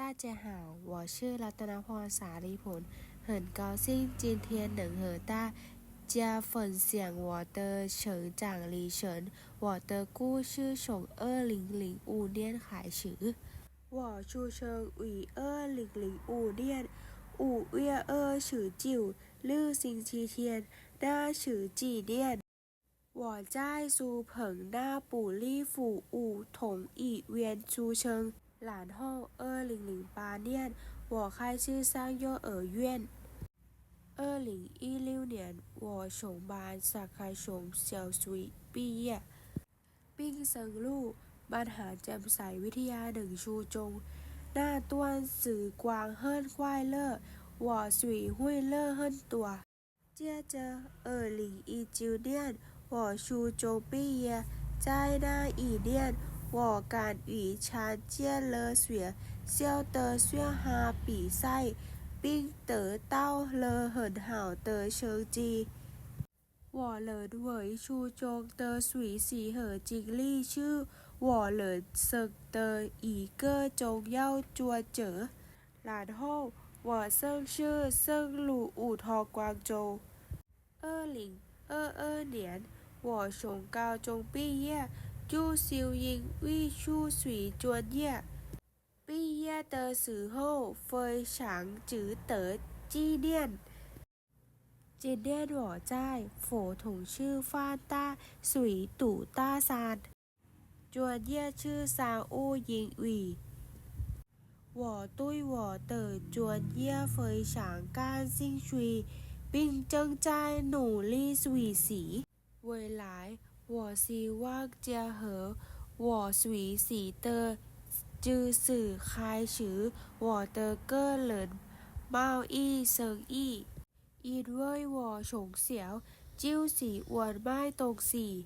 ต้าเจหาวชื่อรัตนพรสาลีผล เหินเกาซิ่งจีนเทียนหนึ่งเหอต้าเจฝนเสียงวอเตอร์เฉิงจางลีเฉินวอเตอร์กู้ชื่อชงเออหลิงหลิงอูเดียนขายฉือวอชูเชิงอุยเออหลิงหลิงอูเดียนอูเอียเออชื่อจิ๋วลื่อซิงชีเทียนหน้าชื่อจีเดียนวอจ้ายซูเผิงหน้าปู่ลี่ฝูอูถงอีเวียนชูเชิง หลานฮงเออหลิงหลิงปาเนียนหัวค่ายชื่อสร้างย่อเอ๋อเยี่ยนเออหลิงอีลิวเนียนหัวฉงบานสักคายฉงเสี่ยวซุยปี้เย่ปิงเซิงลู่บรรหารแจ่มใสวิทยาหนึ่งชูจง หน้าต้วนสื่อกวางเฮิร์นควายเลอร์หัวสุยหุ้ยเลอร์เฮิร์นตัว เจียเจอเออหลิงอีจิวเดียนหัวชูจงปี้เย่ใจหน้าอีเดียน 我敢于参加了学校的选拔比赛，并得到了很好的成绩。我认为初中的学习和经历是我人生的一个重要转折。然后，我升学升入梧桐广州。二零二二年，我从高中毕业。 就修英语数学专业。毕业的时候非常值得纪念。今天我在佛统ชื่อ范大水读大三，专业是商务英语。我对我的专业非常感兴趣，并正在努力学习。未来。 我希望结合我学习的知识开始我的个人贸易生意，因为我从小就喜欢卖东西。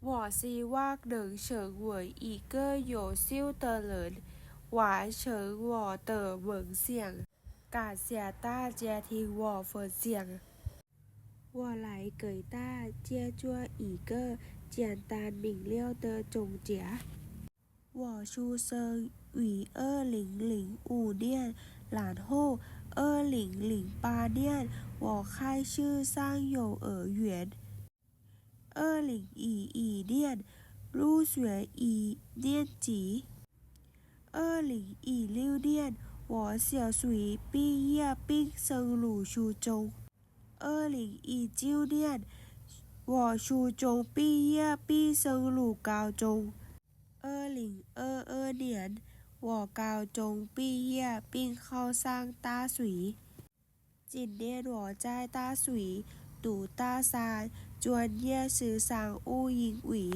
我希望能成为一个优秀的人，完成我的梦想。感谢大家听我分享。 我来给大家做一个简单明了的总结。我出生于二零零五年，然后二零零八年我开始上幼儿园。二零一一年入学一年级。二零一六年我小学毕业并升入初中。 เออหลิงอีจิวเดียนวอชูจงปี้เย่ปี้เซิงหลูกาวจง เออหลิงเออเออเดียนวอกาวจงปี้เย่ปิงเข้าสร้างตาสุยจินเดียนวอจ้ายตาสุยตู่ตาซานจวนเย่ซื้อสางอู้ยิงอุ๋ย